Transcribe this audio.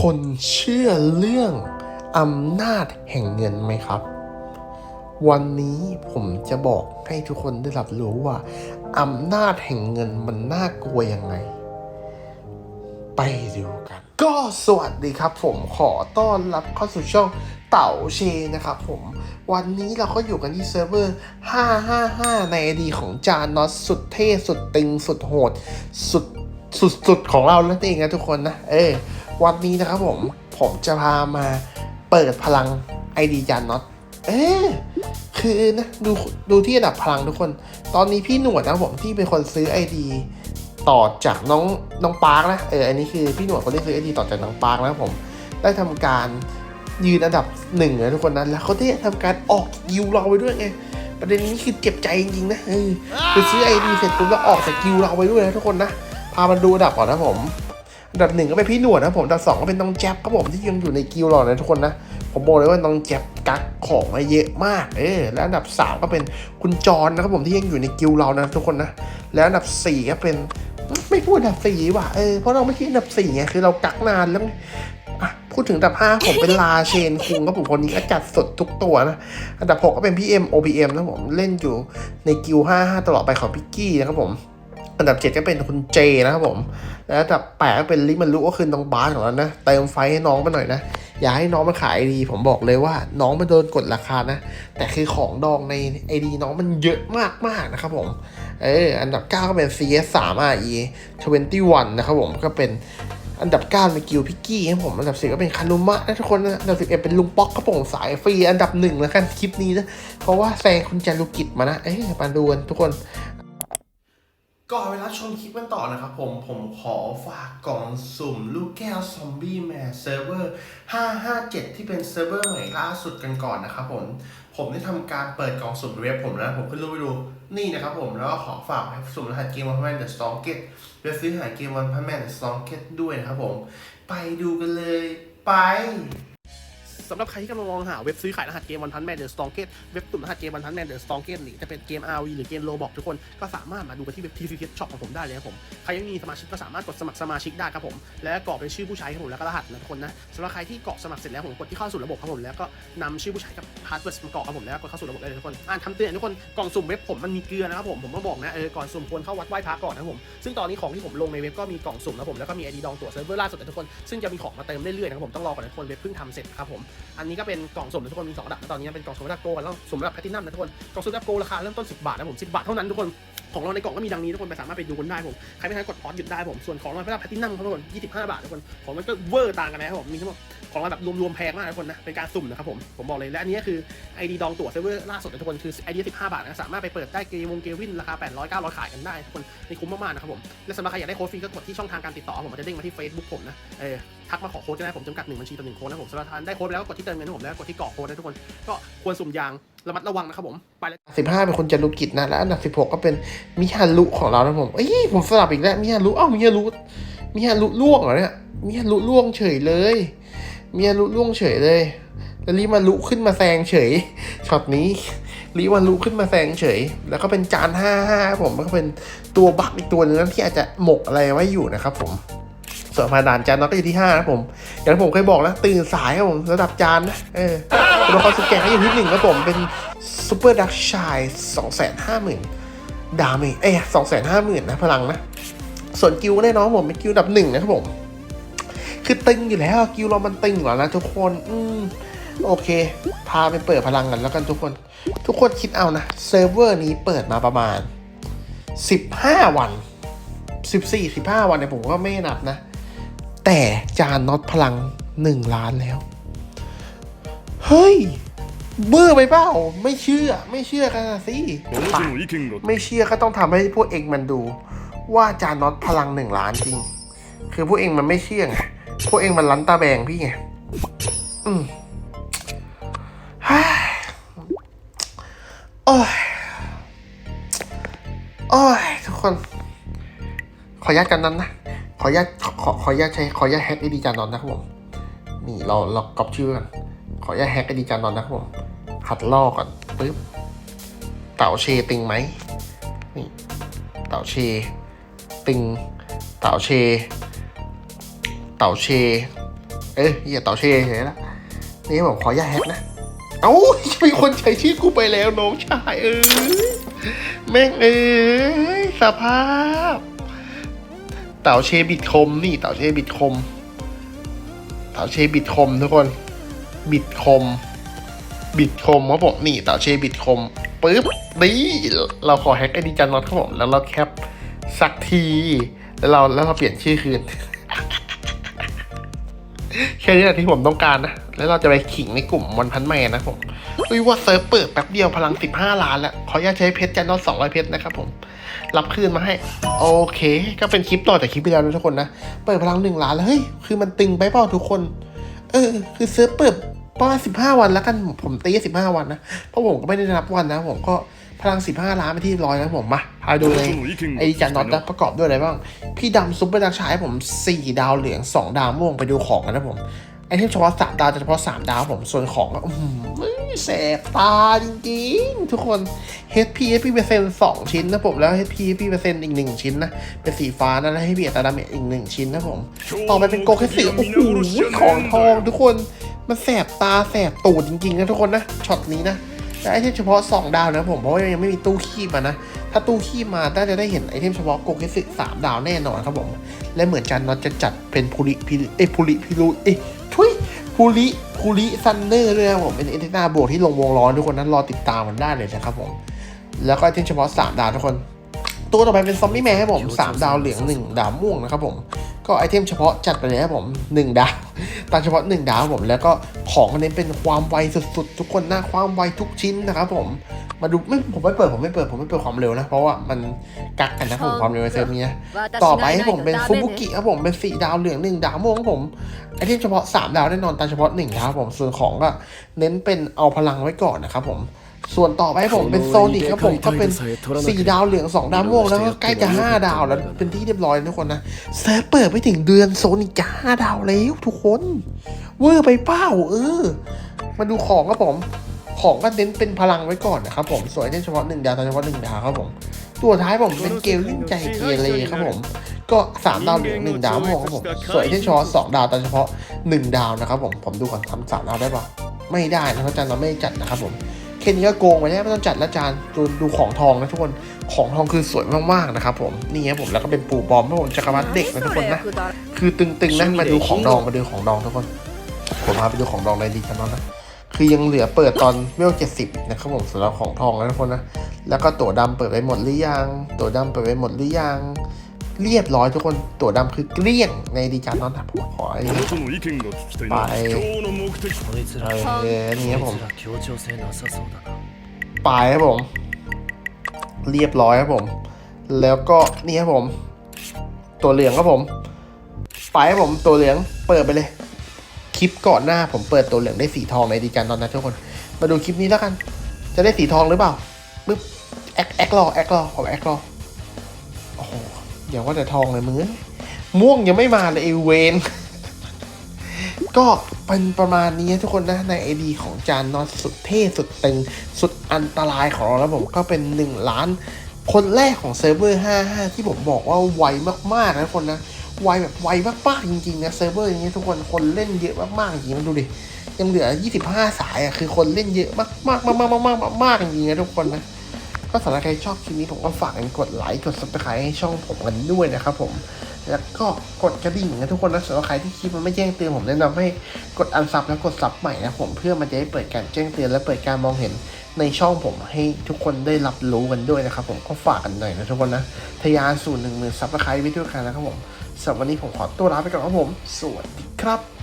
คนเชื่อเรื่องอำนาจแห่งเงินไหมครับ วันนี้ผมจะบอกให้ทุกคนได้รับรู้ว่าอำนาจแห่งเงินมันน่ากลัวยังไง ไปดูกัน ก็สวัสดีครับ ผมขอต้อนรับเข้าสู่ช่องเต่าเชนะครับผม วันนี้เราก็อยู่กันที่เซิร์ฟเวอร์ 555 ในไอดีของจานนอตสุดเท่ สุดตึงสุดโหด สุดสุดสุดของเรานั่นเองนะทุกคนนะ เออ วันนี้นะครับผม ผมจะพามาเปิดพลังไอดีจานน็อต เออคือนะดูดูที่ระดับพลังทุกคน ตอนนี้พี่หนวดนะผมที่เป็นคนซื้อไอดีต่อจากน้องน้องปาร์คนะ เออ อันนี้คือพี่หนวดคนที่ซื้อไอดีต่อจากน้องปาร์คนะผม ได้ทำการยืนอันดับหนึ่งนะทุกคนนะ แล้วเขาได้ทำการออกกิวเราไปด้วยไง ประเด็นนี้คือเจ็บใจจริงๆนะเออคือซื้อไอดีเสร็จปุ๊บแล้วออกจากกิวเราไปด้วยนะทุกคนนะ พามาดูอันดับก่อนนะผม ดับหนึ่งก็เป็นพี่หนวดนะผมอันดับสองก็เป็นน้องแจ๊บครับผมที่ยังอยู่ในกิวเรานะทุกคนนะผมบอกเลยว่าน้องแจ๊บกักของมาเยอะมาก เออ และอันดับสามก็เป็นคุณจรนะครับผมที่ยังอยู่ในกิวเรานะทุกคนนะ แล้วอันดับสี่ก็เป็นไม่พูดอันดับสี่ว่ะเออเพราะเราไม่ใช่อันดับสี่ไงคือเรากักนานแล้วพูดถึงอันดับห้าผมเป็นลาเชนคุงครับผมคนนี้ก็จัดสดทุกตัวนะ อันดับหกก็เป็นพี่เอ็ม OPM นะครับผมเล่นอยู่ในกิวห้าห้าตลอดไปของพิกกี้นะครับผม อันดับเจ็ดก็เป็นคุณเจนะครับผม แล้วอันดับแปดก็เป็นลิมันลุก็คือน้องบาสของเรานะเติมไฟให้น้องมาหน่อยนะ อย่าให้น้องมันขายไอดีผมบอกเลยว่าน้องมันโดนกดราคานะ แต่คือของดองในไอดีน้องมันเยอะมากมากๆนะครับผมเอออันดับ 9 ก็เป็น CS 3 RE 21นะครับผมก็เป็นอันดับ9ในกิลพิกกี้ครับผม อันดับ 10 ก็เป็นคานุมะนะทุกคนนะอันดับ 11 เป็นลุงป๊อกครับผมสายฟรี อันดับหนึ่งแล้วกันคลิปนี้นะ เพราะว่าแซงคุณจารุกิจมานะ เอ้ยมาดูกันทุกคน ก่อนเวลาชมคลิปกันต่อนะครับผม ผมขอฝากกล่องสุ่มลูกแก้วซอมบี้แมร์เซิร์ฟเวอร์ 557 ที่เป็นเซิร์ฟเวอร์ใหม่ล่าสุดกันก่อนนะครับผม ผมได้ทำการเปิดกล่องสุ่มเว็บผมแล้ว ผมขึ้นรูปไปดู นี่นะครับผม แล้วก็ขอฝากสุ่มรหัสเกมวันพันแมนเดอะสตองเก็ตและซื้อหาเกมวันพันแมนเดอะสตองเก็ตด้วยนะครับผม ไปดูกันเลย ไป สำหรับใครที่กำลังมองหาเว็บซื้อขายรหัสเกมวันพันแมนเดอะสตองเกตเว็บตุ่มรหัสเกมวันพันแมนเดอะสตองเกตหรือจะเป็นเกม RV หรือเกมโลบอกทุกคนก็สามารถมาดูกันที่เว็บ TCT Shop ของผมได้เลยครับผมใครยังมีสมาชิกก็สามารถกดสมัครสมาชิกได้ครับผมและกรอกเป็นชื่อผู้ใช้ครับผมแล้วก็รหัสนะทุกคนนะสำหรับใครที่กรอกสมัครเสร็จแล้วผมกดที่เข้าสู่ระบบครับผมแล้วก็นำชื่อผู้ใช้กับพาสเวิร์ดมากรอกครับผมแล้วกดเข้าสู่ระบบได้เลยทุกคนอ่านคำเตือนทุกคนกล่องสุ่มเว็บผมมันมีเกลือนะครับผมผมก็บอกนะเออก่อนสุ่มควรเข้าวัดไหว้พระก่อนนะผมซึ่งตอนนี้ของที่ผมลงในเว็บก็มีกล่องสุ่มนะผมแล้วก็มีไอดีดองตัวเซิร์ฟเวอร์ล่าสุดนะทุกคนซึ่งจะมีของมาเติมเรื่อยๆนะครับผมต้องรอก่อนนะทุกคนเว็บเพิ่งทำเสร็จครับผมอันนี้ก็เป็นกล่องสุ่มนะทุกคนมีสองระดับนะตอนนี้เป็นกล่องสุ่มระดับโกลแล้วสุ่มระดับแพลตินัมนะทุกคนกล่องสุ่มระดับโกลราคาเริ่มต้น 10 บาทนะผม10 บาทเท่านั้นทุกคน ของเราในกล่องก็มีดังนี้ทุกคนไปสามารถไปดูกันได้ผม ใครไม่ทันกดพอสหยุดได้ผม ส่วนของราระดับแพลตินัมครับทุกคน25 บาททุกคน ของมันก็เวอร์ต่างกันนะครับผม มีทั้งหมดของเราแบบรวมๆแพงมากทุกคนนะ เป็นการสุ่มนะครับผม ผมบอกเลย และอันนี้คือไอดีดองตั๋วเซิร์ฟเวอร์ล่าสุดนะทุกคน คือไอเดีย15 บาทนะ สามารถไปเปิดได้เกมวงเกมวินราคา800 900ขายกันได้ทุกคนนี่คุ้มมากๆนะครับผม และสำหรับใครอยากได้โค้ดฟรีก็กดที่ช่องทางการติดต่อผมมันจะเด้งมาที่ Facebook ผมนะเออทักมาขอโค้ดก็ได้ผมจำกัดหนึ่งบัญชีต่อหนึ่งโค้ดนะผมสำหรับทานได้โค้ดแล้วก็กดที่เติมเงินให้ผมแล้วก็กดที่กรอกโค้ดนะทุกคนก็ควรสุ่มยาง ระมัดระวังนะครับผมไปเลยสิบห้าเป็นคนจารุกิจนะและอันดับสิบหกก็เป็นมิฮารุของเรานะผมเอ้ยผมสลับอีกแล้วมิฮารุเอ้ามิฮารุมิฮารุล่วงเหรอเนี่ยมิฮารุล่วงเฉยเลยมิฮารุล่วงเฉยเลย แล้วรีมารุขึ้นมาแซงเฉยช็อตนี้รีมารุขึ้นมาแซงเฉย แล้วก็เป็นจานห้าห้าผมมันก็เป็นตัวบักอีกตัวนึงที่อาจจะหมกอะไรไว้อยู่นะครับผมส่วนพาดานจานน็อตก็อยู่ที่ห้านะผม อย่างที่ผมเคยบอกแล้วตื่นสายครับผมระดับจานนะเออ ตัวละครสุดแก่งก็อยู่ที่หนึ่งครับผมเป็นซูเปอร์ดักชายสองแสนห้าหมื่นดาเมจเอ้ยสองแสนห้าหมื่นนะพลังนะ ส่วนกิวแน่นอนผมเป็นกิวอันดับหนึ่งนะครับผม คือตึงอยู่แล้วกิวเรามันตึงอยู่แล้วนะทุกคน อืมโอเค พาไปเปิดพลังกันแล้วกันทุกคน ทุกคนคิดเอานะเซิร์ฟเวอร์นี้เปิดมาประมาณสิบห้าวันสิบสี่สิบห้าวันเนี่ยผมก็ไม่นับนะ แต่จานน็อตพลังหนึ่งล้านแล้ว เฮ้ยเบื่อไปเปล่า ไม่เชื่อ ไม่เชื่อกันนะสิไม่เชื่อก็ต้องทำให้พวกเองมันดู ว่าจานน็อตพลังหนึ่งล้านจริง คือพวกเองมันไม่เชื่อไงพวกเองมันลันตาแบงพี่ไงอืมโอ้ยโอ้ยทุกคน ขออนุญาตกันนั้นนะขออนุญาตขอขออนุญาตใช้ขออนุญาตแฮกไอดีจานน็อตนะครับผมนี่เราเรากรอบชื่อกัน ขออนุญาตแฮกไอดีจานนอนนะครับผมหัดลอก่อนปึ๊บเต่าเชติงไหมนี่เต่าเชติงเต่าเช เต่าเช เอ้ยอย่าเต่อเชเฉยๆนะนี่ผมขออย่าแฮกนะเอ้ามีคนใช้ชื่อกูไปแล้วน้องชายเอ้ยแม่งเอ้ยสภาพ เต่าเชบิดคมนี่เต่าเชบิดคมเต่าเชบิดคมทุกคน บิดคม บิดคมครับผมนี่เต่าเชบิดคมปึ๊บนี่เราขอแฮกไอดีจันน็อตครับผมแล้วเราแคปสักที แล้วเราแล้วเราเปลี่ยนชื่อคืนแค่นี้แหละที่ผมต้องการนะ แล้วเราจะไปขิงในกลุ่มวันพันแม่นะผมอุ้ยว่าเซิร์ฟเปิดแป๊บเดียวพลัง 15 ล้านแล้ว ขออนุญาตใช้เพชรจันนอต200เพชรนะครับผม รับคืนมาให้ โอเค ก็เป็นคลิปต่อจากคลิปที่แล้วนะทุกคนนะ เปิดพลัง1ล้านแล้ว เฮ้ย คือมันตึงไปเปล่าทุกคน เออ คือเซิร์ฟเปิด ประมาณ15วันแล้วกันผมตี15วันนะเพราะผมก็ไม่ได้นับวันนะผมก็พลัง15ล้านไปที่ร้อยนะผมมาพาดูเลยไอ้จันน็อตนะประกอบด้วยอะไรบ้าง พี่ดำซุปเปอร์ดักชายให้ผม4ดาวเหลือง2ดาวม่วงไปดูของกันนะผมไอเทมเฉพาะ3ดาวจะเฉพาะ3ดาวผมส่วนของก็อื้อหือแสบตาจริงๆ ทุกคน HP HP เปอร์เซ็นต์2ชิ้นนะผมแล้ว HP HP เปอร์เซ็นต์อีก1ชิ้นนะ เป็นสีฟ้านะแล้วให้เบียดตาดาเมจอีก1ชิ้นนะผม ต่อไปเป็นโกเคสึโอ้โหของทองทุกคน มันแสบตาแสบตูดจริงๆนะทุกคนนะช็อตนี้นะแต่ไอเทมเฉพาะ 2 ดาวนะผมเพราะว่ายังไม่มีตู้คีบมานะ ถ้าตู้คีบมาน่าจะได้เห็นไอเทมเฉพาะโกเคสึ3ดาวแน่นอนครับผม และเหมือนจันน็อตจะจัดเป็นพูริพิเอยพูริพิรุเอยทุยพูริพูริซันเนอร์ด้วยนะครับผมเป็นเอเทนาบวกที่ลงวงล้อทุกคนนั้นรอติดตามมันได้เลยนะครับผม แล้วก็ไอเทมเฉพาะ 3 ดาวทุกคน ตัวต่อไปเป็นซอมบี้แมนให้ผม 3 ดาวเหลือง 1 ดาวม่วงนะครับผมก็ไอเทมเฉพาะจัดไปเลยครับผม 1 ดาว ตามเฉพาะ 1 ดาวครับผม แล้วก็ของมันเน้นเป็นความไวสุดๆ ทุกคนหน้าความไวทุกชิ้นนะครับผมมาดูไม่ผมไม่เปิดผมไม่เปิดผมไม่เปิดความเร็วนะ เพราะว่ามันกักกันนะผมความเร็วในเซิร์ฟนี้นะต่อไปให้ผมเป็นฟุบุกิครับผมเป็นสี่ดาวเหลืองหนึ่งดาวม่วงครับผมไอเทมเฉพาะสามดาวแน่นอนตามเฉพาะหนึ่งดาวครับผมส่วนของก็เน้นเป็นเอาพลังไว้ก่อนนะครับผม ส่วนต่อไปให้ผมเป็นโซนิกครับผมก็เป็นสี่ดาวเหลืองสองดาวม่วงแล้วก็ใกล้จะห้าดาวแล้วเป็นที่เรียบร้อยนะทุกคนนะเซิร์ฟเปิดไม่ถึงเดือนโซนิกจะห้าดาวแล้วทุกคนเวอร์ไปเป้าเออ มาดูของครับผมของก็เน้นเป็นพลังไว้ก่อนนะครับผมส่วนไอเทมเฉพาะหนึ่งดาวตามเฉพาะหนึ่งดาวครับผม ตัวท้ายผมเป็นเกลลิ่งใจเกเรครับผม ก็สามดาวเหลืองหนึ่งดาวม่วงครับผมส่วนไอเทมเฉพาะสองดาวแต่เฉพาะหนึ่งดาวนะครับผมผมดูก่อนทำสามดาวได้ปะไม่ได้นะครับอาจารย์เราไม่ได้จัดนะครับผมแค่นี้ก็โกงไปแล้วไม่ต้องจัดแล้วอาจารย์ดูดูของทองนะทุกคนของทองคือสวยมากๆนะครับผมนี่ครับผมแล้วก็เป็นปูบอมครับผมจักรวรรดิเด็กนะทุกคนนะคือตึงๆนะมาดูของดองมาดูของดองทุกคนผมพาไปดูของดองในดีกันนะคือยังเหลือเปิดตอนเวลเจ็ดสิบนะครับผมสำหรับของทองนะทุกคนนะแล้วก็ตั๋วดำเปิดไปหมดหรือยังตั๋วดำเปิดไปหมดหรือยัง เรียบร้อยทุกคนตัวดำคือเกลี้ยงในดีการนอนถับหัวไปเนี่ครัผมไปครับผม เรียบร้อยครับผม แล้วก็นี่ครัผม ตัวเหลืองครับผมไปครับผมตัวเหลืองเปิดไปเลย คลิปก่อนหน้าผมเปิดตัวเหลืองได้สีทองในดีการตอนนั้นทุกคน มาดูคลิปนี้แล้วกัน จะได้สีทองหรือเปล่าปึ๊บแอคแอครอแอครอผมแอครอโอ้โห อย่าว่าแต่ทองเลยมึงเอ้ยม่วงยังไม่มาเลยไอเวนก็เป็นประมาณนี้ทุกคนนะในไอดีของจานนอตสุดเท่สุดตึงสุดอันตรายของเราแล้วผมก็เป็น 1 ล้าน คนแรกของเซิร์ฟเวอร์ 55 ที่ผมบอกว่าไวมากๆนะทุกคนนะไวแบบไวมากๆจริงๆนะเซิร์ฟเวอร์อย่างนี้ทุกคนคนเล่นเยอะมากๆจริงๆมันดูดิยังเหลือ 25 สายอะคือคนเล่นเยอะมากๆมากๆมากๆมากๆมากๆจริงๆนะทุกคนนะ ก็สำหรับใครชอบคลิปนี้ผมก็ฝากกันกดไลค์กด subscribe ให้ช่องผมกันด้วยนะครับผมแล้วก็กดกระดิ่งนะทุกคนนะสำหรับใครที่คลิปมันไม่แจ้งเตือนผมแนะนำให้กดอันซับแล้วกดซับใหม่นะผมเพื่อมันจะได้เปิดการแจ้งเตือนและเปิดการมองเห็นในช่องผมให้ทุกคนได้รับรู้กันด้วยนะครับผมก็ฝากกันหน่อยนะทุกคนนะทะยานสู่หนึ่งหมื่นซับสไครต์ไว้ด้วยกันนะครับผมสำหรับวันนี้ผมขอตัวลาไปก่อนครับผม สวัสดีครับ